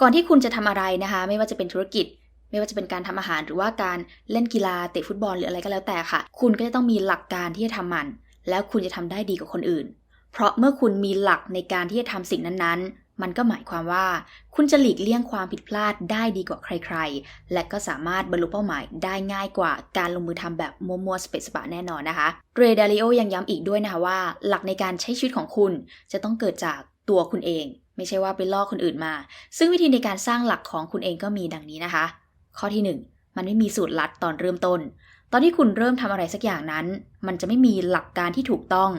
ก่อนที่คุณจะทำอะไรนะคะ ไม่ว่าจะเป็นธุรกิจ ไม่ว่าจะเป็นการทำอาหาร หรือว่าการเล่นกีฬาเตะฟุตบอลหรืออะไรก็แล้วแต่ค่ะ คุณก็จะต้องมีหลักการที่จะทำมัน แล้วคุณจะทำได้ดีกว่าคนอื่น เพราะเมื่อคุณมีหลักในการที่จะทำสิ่งนั้นๆ มันก็หมายความว่า คุณจะหลีกเลี่ยงความผิดพลาดได้ดีกว่าใคร ๆ และก็สามารถบรรลุเป้าหมายได้ง่ายกว่าการลงมือทำแบบมัวๆสเปซสปะแน่นอนนะคะ เรดาริโอยังย้ำอีกด้วยนะคะว่า หลักในการใช้ชีวิตของคุณจะต้องเกิดจากตัวคุณเอง ไม่ใช่ว่าไปล่อคนอื่นมา ซึ่งวิธีในการสร้างหลักของคุณเองก็มีดังนี้นะคะ ข้อที่หนึ่งมันไม่มีสูตรลัดตอนเริ่มต้น ตอนที่คุณเริ่มทำอะไรสักอย่างนั้น มันจะไม่มีหลักการที่ถูกต้อง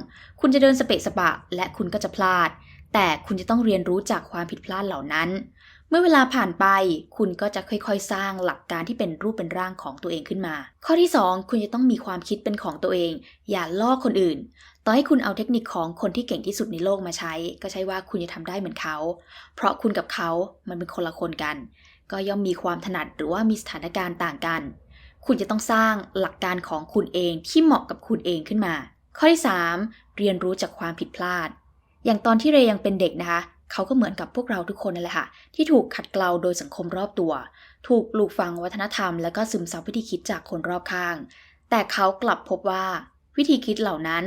คุณจะเดินสเปะสปะ และคุณก็จะพลาด แต่คุณจะต้องเรียนรู้จากความผิดพลาดเหล่านั้น เมื่อเวลาผ่านไป คุณก็จะค่อยๆ สร้างหลักการที่เป็นรูปเป็นร่างของตัวเองขึ้นมา ข้อที่ 2 คุณจะต้องมีความคิดเป็นของตัวเอง อย่าลอกคนอื่น ต่อให้คุณเอาเทคนิคของคนที่เก่งที่สุดในโลกมาใช้ ก็ใช่ว่าคุณจะทำได้เหมือนเขา เพราะคุณกับเขามันเป็นคนละคนกัน ก็ย่อมมีความถนัดหรือว่ามีสถานการณ์ต่างกัน คุณจะต้องสร้างหลักการของคุณเองที่เหมาะกับคุณเองขึ้นมา ข้อที่ 3 เรียนรู้จากความผิดพลาด อย่างตอนที่เรย์ยังเป็นเด็กนะคะเขาก็เหมือนกับพวกเราทุกคนนั่นแหละค่ะ ที่ถูกขัดเกลาโดยสังคมรอบตัว ถูกปลูกฝังวัฒนธรรม และก็ซึมซับวิธีคิดจากคนรอบข้าง แต่เขากลับพบว่า วิธีคิดเหล่านั้น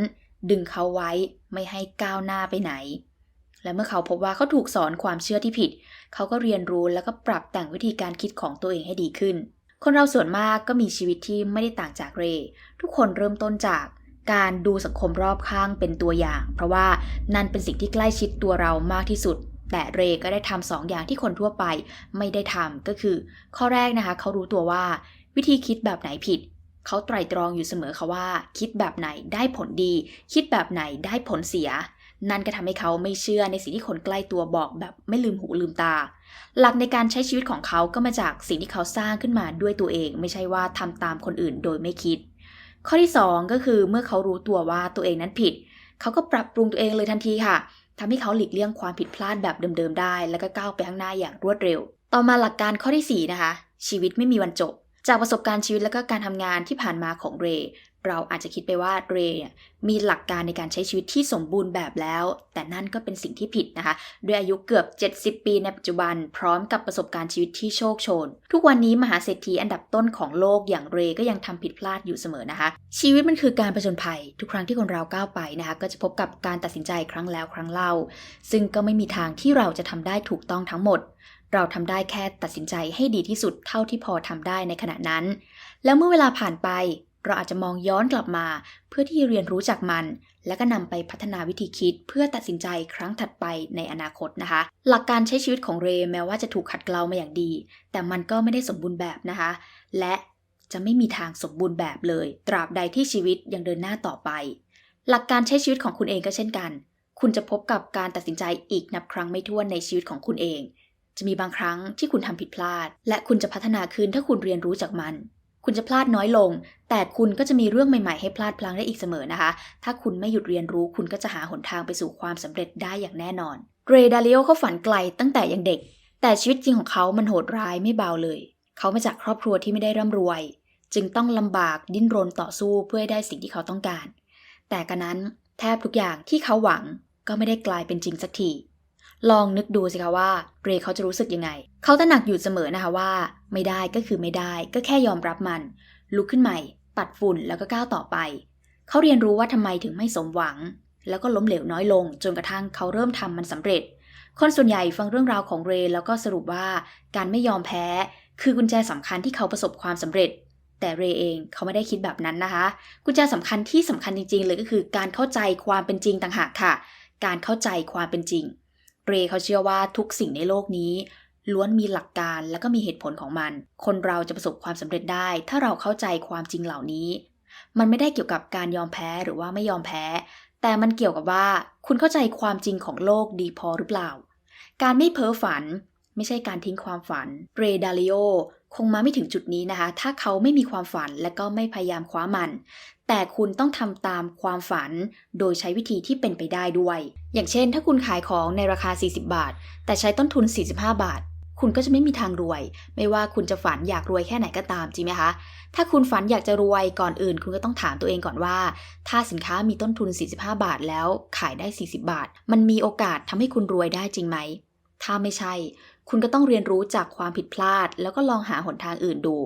ดึงเขาไว้ไม่ให้ก้าวหน้าไปไหน และเมื่อเขาพบว่าเขาถูกสอนความเชื่อที่ผิด เขาก็เรียนรู้แล้วก็ปรับแต่งวิธีการคิดของตัวเองให้ดีขึ้น คนเราส่วนมากก็มีชีวิตที่ไม่ได้ต่างจากเรย์ทุกคนเริ่มต้นจากการดูสังคมรอบข้างเป็นตัวอย่าง เพราะว่านั่นเป็นสิ่งที่ใกล้ชิดตัวเรามากที่สุด แต่เรย์ก็ได้ทำสองอย่างที่คนทั่วไปไม่ได้ทำก็คือ ข้อแรกนะคะ เขารู้ตัวว่า วิธีคิดแบบไหนผิด เขาไตรตรองอยู่เสมอค่ะว่า คิดแบบไหนได้ผลดี คิดแบบไหนได้ผลเสีย นั่นก็ทำให้เขาไม่เชื่อในสิ่งที่คนใกล้ตัวบอกแบบไม่ลืมหูลืมตา หลักในการใช้ชีวิตของเขาก็มาจากสิ่งที่เขาสร้างขึ้นมาด้วยตัวเอง ไม่ใช่ว่าทำตามคนอื่นโดยไม่คิด ข้อที่ 2 ก็คือเมื่อเขารู้ตัวว่าตัวเองนั้นผิด เขาก็ปรับปรุงตัวเองเลยทันทีค่ะทำให้เขาหลีกเลี่ยงความผิดพลาดแบบเดิมๆได้ แล้วก็ก้าวไปข้างหน้าอย่างรวดเร็ว ต่อมาหลักการข้อที่ 4 นะคะ ชีวิตไม่มีวันจบ จากประสบการณ์ชีวิตแล้วก็การทำงานที่ผ่านมาของเรย์เราอาจจะคิดไปว่าเรย์มีหลักการในการใช้ชีวิตที่สมบูรณ์แบบแล้ว แต่นั่นก็เป็นสิ่งที่ผิดนะคะ ด้วยอายุเกือบ 70 ปีในปัจจุบัน พร้อมกับประสบการณ์ชีวิตที่โชคโชน ทุกวันนี้มหาเศรษฐีอันดับต้นของโลกอย่างเรย์ก็ยังทำผิดพลาดอยู่เสมอนะคะ ชีวิตมันคือการประจนภัย ทุกครั้งที่คนเราก้าวไปนะคะ ก็จะพบกับการตัดสินใจครั้งแล้วครั้งเล่า ซึ่งก็ไม่มีทางที่เราจะทำได้ถูกต้องทั้งหมด เราทำได้แค่ตัดสินใจให้ดีที่สุดเท่าที่พอทำได้ในขณะนั้น แล้วเมื่อเวลาผ่านไป เราอาจจะมองย้อนกลับมา เพื่อที่เรียนรู้จากมัน และก็นำไปพัฒนาวิธีคิดเพื่อตัดสินใจครั้งถัดไปในอนาคตนะคะ หลักการใช้ชีวิตของเรแม้ว่าจะถูกขัดเกลามาอย่างดี แต่มันก็ไม่ได้สมบูรณ์แบบนะคะ และจะไม่มีทางสมบูรณ์แบบเลย ตราบใดที่ชีวิตยังเดินหน้าต่อไป หลักการใช้ชีวิตของคุณเองก็เช่นกัน คุณจะพบกับการตัดสินใจอีกนับครั้งไม่ถ้วนในชีวิตของคุณเอง จะมีบางครั้งที่คุณทำผิดพลาด และคุณจะพัฒนาขึ้นถ้าคุณเรียนรู้จากมัน คุณจะพลาดน้อยลง แต่คุณก็จะมีเรื่องใหม่ๆให้พลาดพลั้งได้อีกเสมอนะคะ ถ้าคุณไม่หยุดเรียนรู้ คุณก็จะหาหนทางไปสู่ความสำเร็จได้อย่างแน่นอน เรดาริโอเขาฝันไกลตั้งแต่ยังเด็ก แต่ชีวิตจริงของเขามันโหดร้ายไม่เบาเลย เขามาจากครอบครัวที่ไม่ได้ร่ำรวย จึงต้องลำบากดิ้นรนต่อสู้เพื่อให้ได้สิ่งที่เขาต้องการ แต่กันนั้นแทบทุกอย่างที่เขาหวังก็ไม่ได้กลายเป็นจริงสักที ลองนึกดูสิคะว่าเรย์เขาจะรู้สึกยังไง เขาตระหนักอยู่เสมอนะคะว่า ไม่ได้ก็คือไม่ได้ ก็แค่ยอมรับมัน ลุกขึ้นใหม่ ปัดฝุ่นแล้วก็ก้าวต่อไป เขาเรียนรู้ว่าทำไมถึงไม่สมหวัง แล้วก็ล้มเหลวน้อยลง จนกระทั่งเขาเริ่มทำมันสำเร็จ คนส่วนใหญ่ฟังเรื่องราวของเรย์แล้วก็สรุปว่าการไม่ยอมแพ้ คือกุญแจสำคัญที่เขาประสบความสำเร็จแต่เรย์เองเขาไม่ได้คิดแบบนั้นนะคะ กุญแจสำคัญที่สำคัญจริงๆเลยก็คือการเข้าใจความเป็นจริงต่างหากค่ะ การเข้าใจความเป็นจริง เรย์เขาเชื่อว่าทุกสิ่งในโลกนี้ ล้วนมีหลักการและก็มีเหตุผลของมัน คนเราจะประสบความสำเร็จได้ ถ้าเราเข้าใจความจริงเหล่านี้ มันไม่ได้เกี่ยวกับการยอมแพ้หรือว่าไม่ยอมแพ้ แต่มันเกี่ยวกับว่า คุณเข้าใจความจริงของโลกดีพอหรือเปล่า การไม่เพ้อฝัน ไม่ใช่การทิ้งความฝัน เรดาริโอคงมาไม่ถึงจุดนี้นะคะ ถ้าเขาไม่มีความฝันและก็ไม่พยายามคว้ามัน แต่คุณต้องทำตามความฝัน โดยใช้วิธีที่เป็นไปได้ด้วย อย่างเช่น ถ้าคุณขายของในราคา 40 บาท แต่ใช้ต้นทุน 45 บาท คุณก็จะไม่มีทางรวย ไม่ว่าคุณจะฝันอยากรวยแค่ไหนก็ตามจริงไหมคะ ถ้าคุณฝันอยากจะรวยก่อนอื่น คุณก็ต้องถามตัวเองก่อนว่า ถ้าสินค้ามีต้นทุน 45 บาทแล้วขายได้ 40 บาท มันมีโอกาสทำให้คุณรวยได้จริงไหมถ้าไม่ใช่ คุณก็ต้องเรียนรู้จากความผิดพลาด แล้วก็ลองหาหนทางอื่นดู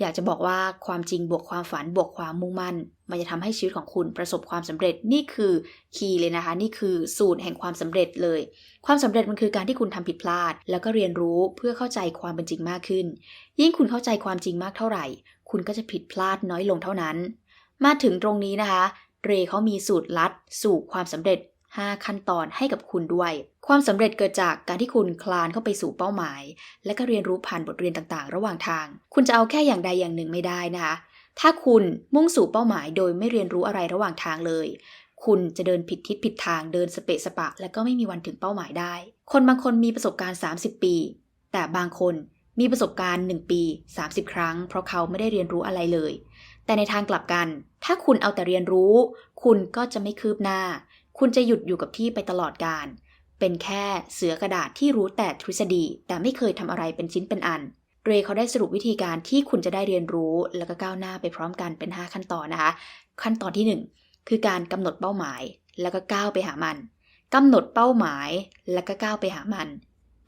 อยากจะบอกว่าความจริงบวกความฝันบวกความมุ่งมั่น มันจะทำให้ชีวิตของคุณประสบความสำเร็จนี่คือคีย์เลยนะคะ นี่คือสูตรแห่งความสำเร็จเลย ความสำเร็จมันคือการที่คุณทำผิดพลาด แล้วก็เรียนรู้เพื่อเข้าใจความเป็นจริงมากขึ้น ยิ่งคุณเข้าใจความจริงมากเท่าไหร่ คุณก็จะผิดพลาดน้อยลงเท่านั้น มาถึงตรงนี้นะคะ เรเขามีสูตรลัด สู่ความสำเร็จ 5 ขั้นตอนให้กับคุณด้วย ความสำเร็จเกิดจากการที่คุณคลานเข้าไปสู่เป้าหมาย และก็เรียนรู้ผ่านบทเรียนต่างๆ ระหว่างทาง คุณจะเอาแค่อย่างใดอย่างหนึ่งไม่ได้นะคะ ถ้าคุณมุ่งสู่เป้าหมายโดยไม่เรียนรู้อะไรระหว่างทางเลย คุณจะเดินผิดทิศผิดทางเดินสเปะสปะ และก็ไม่มีวันถึงเป้าหมายได้ คนบางคนมีประสบการณ์ 30 ปี แต่บางคนมีประสบการณ์ 1 ปี 30 ครั้ง เพราะเขาไม่ได้เรียนรู้อะไรเลย แต่ในทางกลับกัน ถ้าคุณเอาแต่เรียนรู้ คุณก็จะไม่คืบหน้า คุณจะหยุดอยู่กับที่ไปตลอดการ เป็นแค่เสือกระดาษที่รู้แต่ทฤษฎี แต่ไม่เคยทำอะไรเป็นชิ้นเป็นอัน เรย์เขาได้สรุปวิธีการที่คุณจะได้เรียนรู้ แล้วก็ก้าวหน้าไปพร้อมกันเป็น 5 ขั้นตอนนะคะ ขั้นตอนที่ 1 คือการกำหนดเป้าหมาย แล้วก็ก้าวไปหามันกำหนดเป้าหมาย แล้วก็ก้าวไปหามัน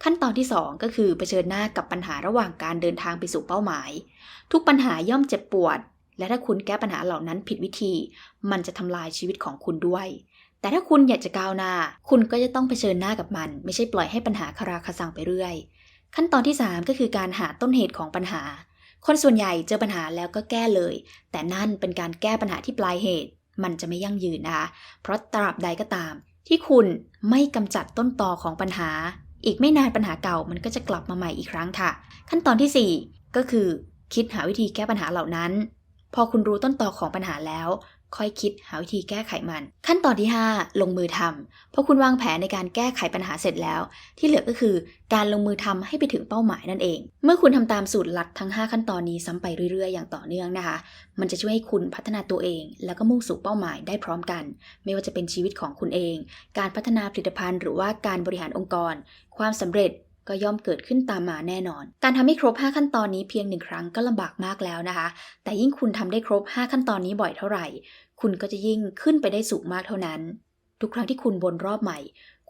ขั้นตอนที่ 2 ก็คือเผชิญหน้ากับปัญหาระหว่างการเดินทางไปสู่เป้าหมาย ทุกปัญหาย่อมเจ็บปวด และถ้าคุณแก้ปัญหาเหล่านั้นผิดวิธี มันจะทำลายชีวิตของคุณด้วยแต่ถ้าคุณอยากจะก้าวหน้า คุณก็จะต้องเผชิญหน้ากับมัน ไม่ใช่ปล่อยให้ปัญหาคาราคาซังไปเรื่อย ขั้นตอนที่ 3 ก็คือการหาต้นเหตุของปัญหา คนส่วนใหญ่เจอปัญหาแล้วก็แก้เลย แต่นั่นเป็นการแก้ปัญหาที่ปลายเหตุ มันจะไม่ยั่งยืนนะคะ เพราะตราบใดก็ตาม ที่คุณไม่กำจัดต้นตอของปัญหา อีกไม่นานปัญหาเก่ามันก็จะกลับมาใหม่อีกครั้งค่ะ ขั้นตอนทีสี่4 ก็คือ คิดหาวิธีแก้ปัญหาเหล่านั้น พอคุณรู้ต้นตอของปัญหาแล้ว ค่อยคิดหาวิธีแก้ไขมัน ขั้นตอนที่ 5 ลงมือทำพอคุณวางแผนในการแก้ไขปัญหาเสร็จแล้ว ที่เหลือก็คือการลงมือทำให้ไปถึงเป้าหมายนั่นเอง เมื่อคุณทำตามสูตรหลัดทั้ง 5 ขั้นตอนนี้ซ้ำไปเรื่อยๆ อย่างต่อเนื่องนะคะ มันจะช่วยให้คุณพัฒนาตัวเอง แล้วก็มุ่งสู่เป้าหมายได้พร้อมกัน ไม่ว่าจะเป็นชีวิตของคุณเอง การพัฒนาผลิตภัณฑ์ หรือว่าการบริหารองค์กร ความสำเร็จ ก็ย่อมเกิดขึ้นตามมาแน่นอน การทำให้ครบ 5 ขั้นตอนนี้เพียงหนึ่งครั้งก็ลำบากมากแล้วนะคะ แต่ยิ่งคุณทำได้ครบ 5 ขั้นตอนนี้บ่อยเท่าไหร่ คุณก็จะยิ่งขึ้นไปได้สูงมากเท่านั้น ทุกครั้งที่คุณวนรอบใหม่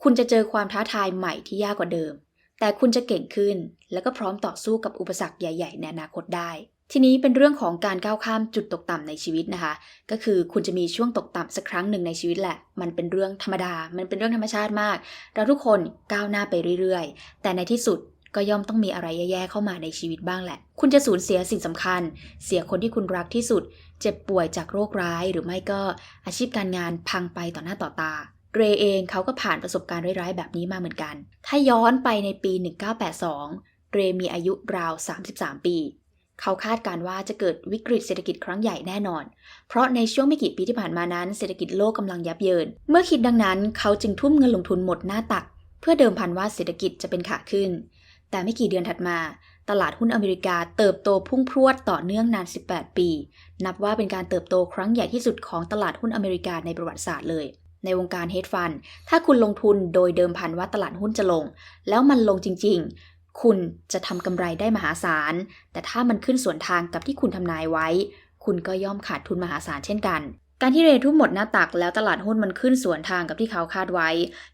คุณจะเจอความท้าทายใหม่ที่ยากกว่าเดิม แต่คุณจะเก่งขึ้น และก็พร้อมต่อสู้กับอุปสรรคใหญ่ ๆ ในอนาคตได้ ทีนี้เป็นเรื่องของการก้าวข้ามจุดตกต่ำในชีวิตนะคะ ก็คือคุณจะมีช่วงตกต่ำสักครั้งหนึ่งในชีวิตแหละ มันเป็นเรื่องธรรมดา มันเป็นเรื่องธรรมชาติมาก เราทุกคนก้าวหน้าไปเรื่อยๆ แต่ในที่สุดก็ย่อมต้องมีอะไรแย่ๆเข้ามาในชีวิตบ้างแหละ คุณจะสูญเสียสิ่งสำคัญ เสียคนที่คุณรักที่สุด เจ็บป่วยจากโรคร้าย หรือไม่ก็อาชีพการงานพังไปต่อหน้าต่อตา เรเองเขาก็ผ่านประสบการณ์ร้ายๆแบบนี้มาเหมือนกัน ถ้าย้อนไปในปี 1982 เรมีอายุราว 33 ปี เขาคาดการว่าจะเกิดวิกฤตเศรษฐกิจครั้งใหญ่แน่นอน เพราะในช่วงไม่กี่ปีที่ผ่านมานั้นเศรษฐกิจโลกกำลังยับเยิน เมื่อคิดดังนั้นเขาจึงทุ่มเงินลงทุนหมดหน้าตัก เพื่อเดิมพันว่าเศรษฐกิจจะเป็นขาขึ้น แต่ไม่กี่เดือนถัดมา ตลาดหุ้นอเมริกาเติบโตพุ่งพรวดต่อเนื่องนาน 18 ปี นับว่าเป็นการเติบโตครั้งใหญ่ที่สุดของตลาดหุ้นอเมริกาในประวัติศาสตร์เลยในวงการเฮดฟัน ถ้าคุณลงทุนโดยเดิมพันว่าตลาดหุ้นจะลง แล้วมันลงจริงๆ คุณจะทำกำไรได้มหาศาล แต่ถ้ามันขึ้นสวนทางกับที่คุณทำนายไว้ คุณก็ย่อมขาดทุนมหาศาลเช่นกัน การที่เรทุ่มหมดหน้าตักแล้วตลาดหุ้นมันขึ้นสวนทางกับที่เขาคาดไว้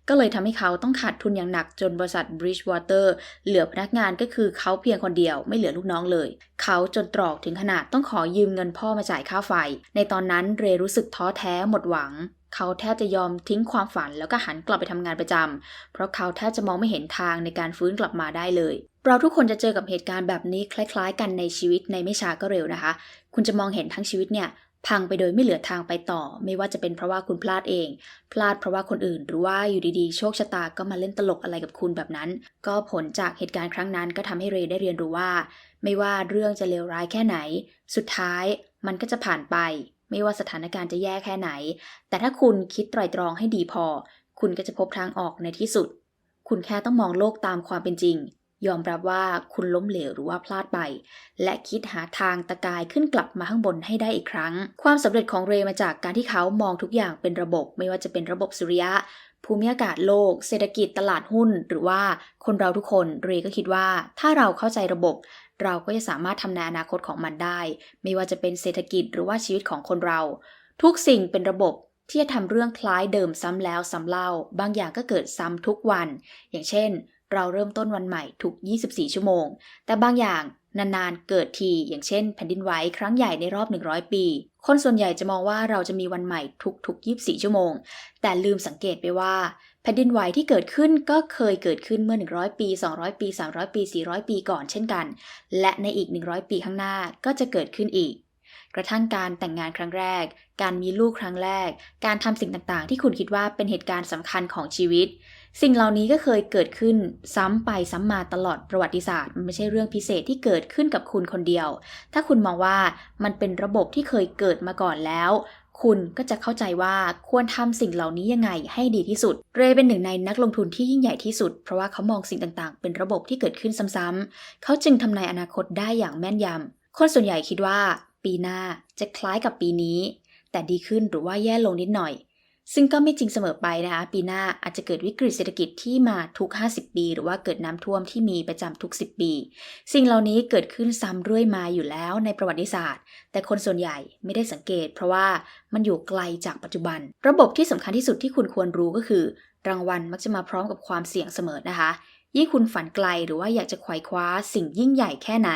ก็เลยทำให้เขาต้องขาดทุนอย่างหนักจนบริษัท Bridgewater เหลือพนักงานก็คือเขาเพียงคนเดียวไม่เหลือลูกน้องเลย เขาจนตรอกถึงขนาดต้องขอยืมเงินพ่อมาจ่ายค่าไฟ ในตอนนั้นเรรู้สึกท้อแท้หมดหวัง เขาแทบจะยอมทิ้งความฝันแล้วก็หันกลับไปทำงานประจำ เพราะเขาแทบจะมองไม่เห็นทางในการฟื้นกลับมาได้เลย เราทุกคนจะเจอกับเหตุการณ์แบบนี้คล้าย ๆ กันในชีวิตในไม่ช้าก็เร็วนะคะ คุณจะมองเห็นทั้งชีวิตเนี่ยพังไปโดยไม่เหลือทางไปต่อ ไม่ว่าจะเป็นเพราะว่าคุณพลาดเอง พลาดเพราะว่าคนอื่น หรือว่าอยู่ดีๆ โชคชะตาก็มาเล่นตลกอะไรกับคุณแบบนั้น ก็ผลจากเหตุการณ์ครั้งนั้นก็ทำให้เรย์ได้เรียนรู้ว่า ไม่ว่าเรื่องจะเลวร้ายแค่ไหน สุดท้ายมันก็จะผ่านไป ไม่ว่าสถานการณ์จะแย่แค่ไหน แต่ถ้าคุณคิดไตร่ตรองให้ดีพอ คุณก็จะพบทางออกในที่สุด คุณแค่ต้องมองโลกตามความเป็นจริง ยอมรับว่าคุณล้มเหลวหรือว่าพลาดไป และคิดหาทางตะกายขึ้นกลับมาข้างบนให้ได้อีกครั้ง ความสำเร็จของเรมาจากการที่เขามองทุกอย่างเป็นระบบ ไม่ว่าจะเป็นระบบสุริยะภูมิอากาศโลก เศรษฐกิจตลาดหุ้น หรือว่าคนเราทุกคน เรย์ก็คิดว่าถ้าเราเข้าใจระบบ เราก็จะสามารถทำในอนาคตของมันได้ ไม่ว่าจะเป็นเศรษฐกิจหรือว่าชีวิตของคนเรา ทุกสิ่งเป็นระบบที่จะทำเรื่องคล้ายเดิมซ้ำแล้วซ้ำเล่า บางอย่างก็เกิดซ้ำทุกวัน อย่างเช่น เราเริ่มต้นวันใหม่ทุก 24 ชั่วโมง แต่บางอย่าง นานๆ เกิดทีอย่างเช่นแผ่นดินไหวครั้งใหญ่ในรอบ 100 ปี คนส่วนใหญ่จะมองว่าเราจะมีวันใหม่ทุกๆ 24 ชั่วโมง แต่ลืมสังเกตไปว่าแผ่นดินไหวที่เกิดขึ้นก็เคยเกิดขึ้นเมื่อ 100 ปี 200 ปี 300 ปี 400 ปีก่อนเช่นกัน และในอีก 100 ปีข้างหน้าก็จะเกิดขึ้นอีก กระทั่งการแต่งงานครั้งแรก การมีลูกครั้งแรก การทำสิ่งต่างๆ ที่คุณคิดว่าเป็นเหตุการณ์สำคัญของชีวิต สิ่งเหล่านี้ก็เคยเกิดขึ้นซ้ำไปซ้ำมาตลอดประวัติศาสตร์ มันไม่ใช่เรื่องพิเศษที่เกิดขึ้นกับคุณคนเดียว ถ้าคุณมองว่ามันเป็นระบบที่เคยเกิดมาก่อนแล้ว คุณก็จะเข้าใจว่าควรทำสิ่งเหล่านี้ยังไงให้ดีที่สุด เรย์เป็นหนึ่งในนักลงทุนที่ยิ่งใหญ่ที่สุด เพราะว่าเขามองสิ่งต่างๆ เป็นระบบที่เกิดขึ้นซ้ำๆเขาจึงทำนายอนาคตได้อย่างแม่นยำคนส่วนใหญ่คิดว่า ปีหน้าจะคล้ายกับปีนี้ แต่ดีขึ้นหรือว่าแย่ลงนิดหน่อย ซึ่งก็ไม่จริงเสมอไปนะคะ ปีหน้าอาจจะเกิดวิกฤตเศรษฐกิจที่มาทุก 50 ปี หรือว่าเกิดน้ำท่วมที่มีประจำทุก 10 ปี สิ่งเหล่านี้เกิดขึ้นซ้ำเรื่อยมาอยู่แล้วในประวัติศาสตร์ แต่คนส่วนใหญ่ไม่ได้สังเกต เพราะว่ามันอยู่ไกลจากปัจจุบัน ระบบที่สำคัญที่สุดที่คุณควรรู้ก็คือ รางวัลมักจะมาพร้อมกับความเสี่ยงเสมอนะคะ ยิ่งคุณฝันไกลหรือว่าอยากจะไขว่คว้าสิ่งยิ่งใหญ่แค่ไหน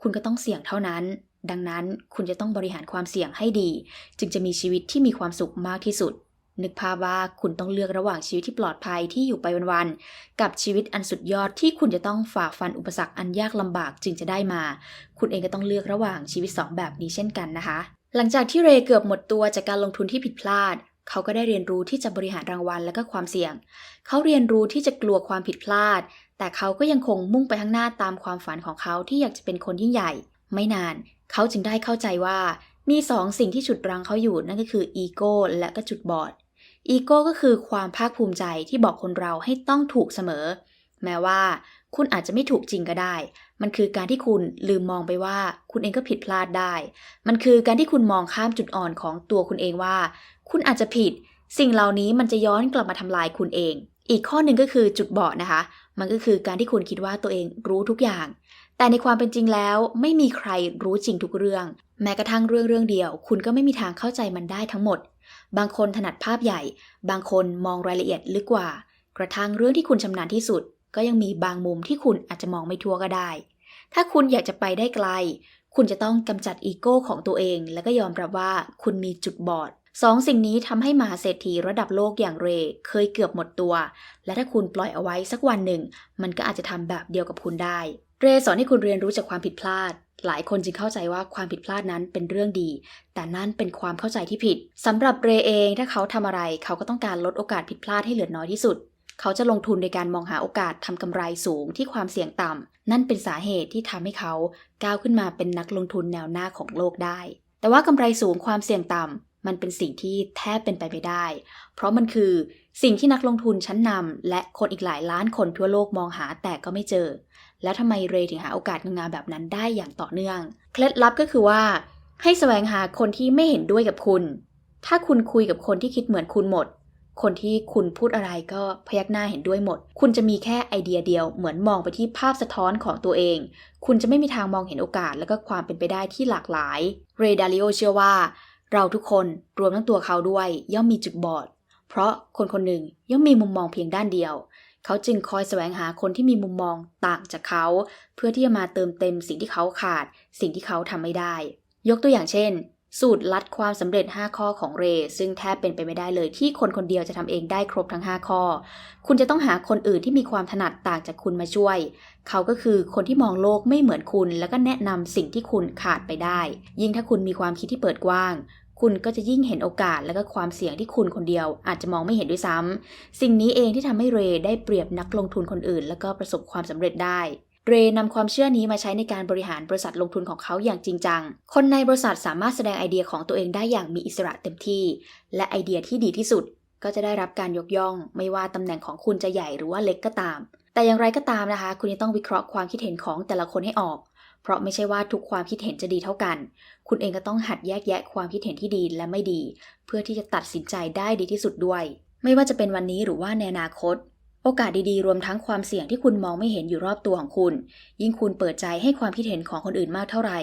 คุณก็ต้องเสี่ยงเท่านั้นดังนั้นคุณจะต้องบริหารความเสี่ยงให้ดี จึงจะมีชีวิตที่มีความสุขมากที่สุด นึกภาพว่าคุณต้องเลือกระหว่างชีวิตที่ปลอดภัยที่อยู่ไปวันๆ กับชีวิตอันสุดยอดที่คุณจะต้องฝ่าฟันอุปสรรคอันยากลำบากจึงจะได้มา คุณเองก็ต้องเลือกระหว่างชีวิตสองแบบนี้เช่นกันนะคะ หลังจากที่เรเกือบหมดตัวจากการลงทุนที่ผิดพลาด เขาก็ได้เรียนรู้ที่จะบริหารรางวัลและก็ความเสี่ยง เขาเรียนรู้ที่จะกลัวความผิดพลาด แต่เขาก็ยังคงมุ่งไปข้างหน้าตามความฝันของเขาที่อยากจะเป็นคนยิ่งใหญ่ ไม่นาน เขาจึงได้เข้าใจว่ามีสองสิ่งที่ฉุดรั้งเขาอยู่นั่นก็คืออีโก้และก็จุดบอด อีโก้ก็คือความภาคภูมิใจที่บอกคนเราให้ต้องถูกเสมอ แม้ว่าคุณอาจจะไม่ถูกจริงก็ได้ มันคือการที่คุณลืมมองไปว่า คุณเองก็ผิดพลาดได้ มันคือการที่คุณมองข้ามจุดอ่อนของตัวคุณเองว่า คุณอาจจะผิด สิ่งเหล่านี้มันจะย้อนกลับมาทำลายคุณเอง อีกข้อหนึ่งก็คือจุดบอดนะคะ มันก็คือการที่คุณคิดว่าตัวเองรู้ทุกอย่าง แต่ในความเป็นจริงแล้วไม่มีใครรู้จริงทุกเรื่อง แม้กระทั่งเรื่องเรื่องเดียว คุณก็ไม่มีทางเข้าใจมันได้ทั้งหมด บางคนถนัดภาพใหญ่ บางคนมองรายละเอียดลึกกว่า กระทั่งเรื่องที่คุณชำนาญที่สุด ก็ยังมีบางมุมที่คุณอาจจะมองไม่ทั่วก็ได้ ถ้าคุณอยากจะไปได้ไกล คุณจะต้องกำจัดอีโก้ของตัวเอง และก็ยอมรับว่าคุณมีจุดบอดสองสิ่งนี้ทำให้มหาเศรษฐีระดับโลกอย่างเรย์เคยเกือบหมดตัว และถ้าคุณปล่อยเอาไว้สักวันหนึ่ง มันก็อาจจะทำแบบเดียวกับคุณได้ เรย์สอนให้คุณเรียนรู้จากความผิดพลาด หลายคนจึงเข้าใจว่าความผิดพลาดนั้นเป็นเรื่องดี แต่นั่นเป็นความเข้าใจที่ผิดสำหรับเรเองถ้าเขาทำอะไร เขาก็ต้องการลดโอกาสผิดพลาดให้เหลือน้อยที่สุด เขาจะลงทุนในการมองหาโอกาสทำกำไรสูงที่ความเสี่ยงต่ำนั่นเป็นสาเหตุที่ทำให้เขาก้าวขึ้นมาเป็นนักลงทุนแนวหน้าของโลกได้ แต่ว่ากำไรสูงความเสี่ยงต่ำมันเป็นสิ่งที่แทบเป็นไปไม่ได้ เพราะมันคือสิ่งที่นักลงทุนชั้นนำและคนอีกหลายล้านคนทั่วโลกมองหาแต่ก็ไม่เจอ แล้วทำไมเรย์ถึงหาโอกาสงามๆแบบนั้นได้อย่างต่อเนื่อง เคล็ดลับก็คือว่า ให้แสวงหาคนที่ไม่เห็นด้วยกับคุณ ถ้าคุณคุยกับคนที่คิดเหมือนคุณหมด คนที่คุณพูดอะไรก็พยักหน้าเห็นด้วยหมด คุณจะมีแค่ไอเดียเดียว เหมือนมองไปที่ภาพสะท้อนของตัวเอง คุณจะไม่มีทางมองเห็นโอกาสและก็ความเป็นไปได้ที่หลากหลาย เรดาริโอเชื่อว่า เราทุกคนรวมทั้งตัวเขาด้วย ย่อมมีจุดบอด เพราะคนคนหนึ่งย่อมมีมุมมองเพียงด้านเดียว เขาจึงคอยแสวงหาคนที่มีมุมมองต่างจากเขา เพื่อที่จะมาเติมเต็มสิ่งที่เขาขาด สิ่งที่เขาทำไม่ได้ ยกตัวอย่างเช่น สูตรลัดความสำเร็จ 5 ข้อของเร ซึ่งแทบเป็นไปไม่ได้เลยที่คนคนเดียวจะทำเองได้ครบทั้ง 5 ข้อ คุณจะต้องหาคนอื่นที่มีความถนัดต่างจากคุณมาช่วย เขาก็คือคนที่มองโลกไม่เหมือนคุณ แล้วก็แนะนำสิ่งที่คุณขาดไปได้ ยิ่งถ้าคุณมีความคิดที่เปิดกว้าง คุณก็จะยิ่งเห็นโอกาสและก็ความเสี่ยงที่คุณคนเดียว อาจจะมองไม่เห็นด้วยซ้ำสิ่งนี้เองที่ทำให้เรย์ได้เปรียบนักลงทุนคนอื่น แล้วก็ประสบความสำเร็จได้เรย์นำความเชื่อนี้มาใช้ในการบริหารบริษัทลงทุนของเขาอย่างจริงจัง คนในบริษัทสามารถแสดงไอเดียของตัวเองได้อย่างมีอิสระเต็มที่ และไอเดียที่ดีที่สุด ก็จะได้รับการยกย่อง ไม่ว่าตำแหน่งของคุณจะใหญ่หรือว่าเล็กก็ตาม แต่อย่างไรก็ตามนะคะ คุณจะต้องวิเคราะห์ความคิดเห็นของแต่ละคนให้ออก เพราะไม่ใช่ว่าทุกความคิดเห็นจะดีเท่ากัน คุณเองก็ต้องหัดแยกแยะความคิดเห็นที่ดีและไม่ดี เพื่อที่จะตัดสินใจได้ดีที่สุดด้วย ไม่ว่าจะเป็นวันนี้หรือว่าในอนาคต โอกาสดีๆ รวมทั้งความเสี่ยงที่คุณมองไม่เห็นอยู่รอบตัวของคุณ ยิ่งคุณเปิดใจให้ความคิดเห็นของคนอื่นมากเท่าไหร่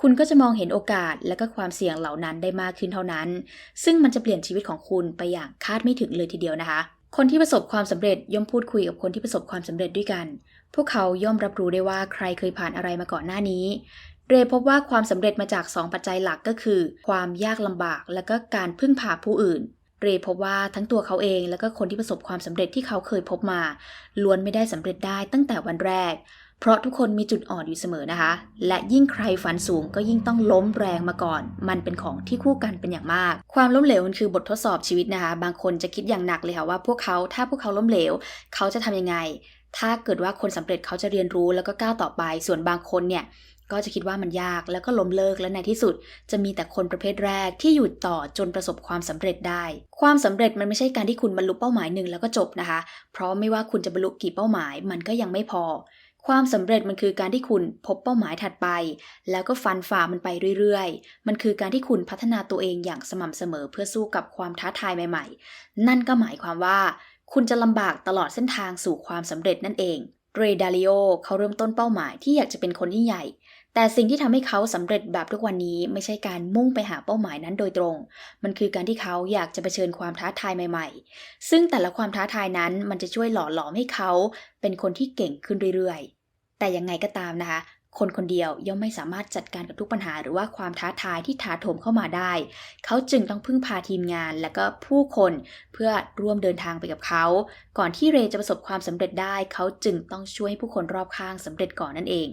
คุณก็จะมองเห็นโอกาสและก็ความเสี่ยงเหล่านั้นได้มากขึ้นเท่านั้น ซึ่งมันจะเปลี่ยนชีวิตของคุณไปอย่างคาดไม่ถึงเลยทีเดียวนะคะ คนที่ประสบความสำเร็จย่อมพูดคุยกับคนที่ประสบความสำเร็จด้วยกัน พวกเขาย่อมรับรู้ได้ว่าใครเคยผ่านอะไรมาก่อนหน้านี้ เรย์พบว่าความสำเร็จมาจาก 2 ปัจจัยหลักก็คือ ความยากลำบากและก็การพึ่งพาผู้อื่น เรย์พบว่าทั้งตัวเขาเองและก็คนที่ประสบความสำเร็จที่เขาเคยพบมาล้วนไม่ได้สำเร็จได้ตั้งแต่วันแรก เพราะทุกคนมีจุดอ่อนอยู่เสมอนะคะ และยิ่งใครฝันสูงก็ยิ่งต้องล้มแรงมาก่อน มันเป็นของที่คู่กันเป็นอย่างมาก ความล้มเหลวมันคือบททดสอบชีวิตนะคะ บางคนจะคิดอย่างหนักเลยค่ะว่าพวกเขาถ้าพวกเขาล้มเหลว เขาจะทำยังไง ถ้าเกิดว่าคนสำเร็จเขาจะเรียนรู้แล้วก็ก้าวต่อไป ส่วนบางคนเนี่ยก็จะคิดว่ามันยากแล้วก็ล้มเลิกและในที่สุด จะมีแต่คนประเภทแรกที่อยู่ต่อจนประสบความสำเร็จได้ ความสำเร็จมันไม่ใช่การที่คุณบรรลุเป้าหมายหนึ่งแล้วก็จบนะคะ เพราะไม่ว่าคุณจะบรรลุกี่เป้าหมายมันก็ยังไม่พอ ความสำเร็จมันคือการที่คุณพบเป้าหมายถัดไป แล้วก็ฟันฝ่ามันไปเรื่อยๆ มันคือการที่คุณพัฒนาตัวเองอย่างสม่ำเสมอเพื่อสู้กับความท้าทายใหม่ ๆ นั่นก็หมายความว่า คุณจะลำบากตลอดเส้นทางสู่ความสำเร็จนั่นเองเรย์ดาลิโอเขาเริ่มต้นเป้าหมายที่อยากจะเป็นคนยิ่งใหญ่ แต่สิ่งที่ทำให้เขาสำเร็จแบบทุกวันนี้ไม่ใช่การมุ่งไปหาเป้าหมายนั้นโดยตรง มันคือการที่เขาอยากจะเผชิญความท้าทายใหม่ ๆ ซึ่งแต่ละความท้าทายนั้นมันจะช่วยหล่อหลอมให้เขาเป็นคนที่เก่งขึ้นเรื่อยๆ แต่ยังไงก็ตามนะคะ คนคนเดียวย่อมไม่สามารถจัดการกับทุกปัญหาหรือว่าความท้าทายที่ถาโถมเข้ามาได้ เขาจึงต้องพึ่งพาทีมงานและก็ผู้คนเพื่อร่วมเดินทางไปกับเขา ก่อนที่เรจะประสบความสำเร็จได้ เขาจึงต้องช่วยให้ผู้คนรอบข้างสำเร็จก่อนนั่นเอง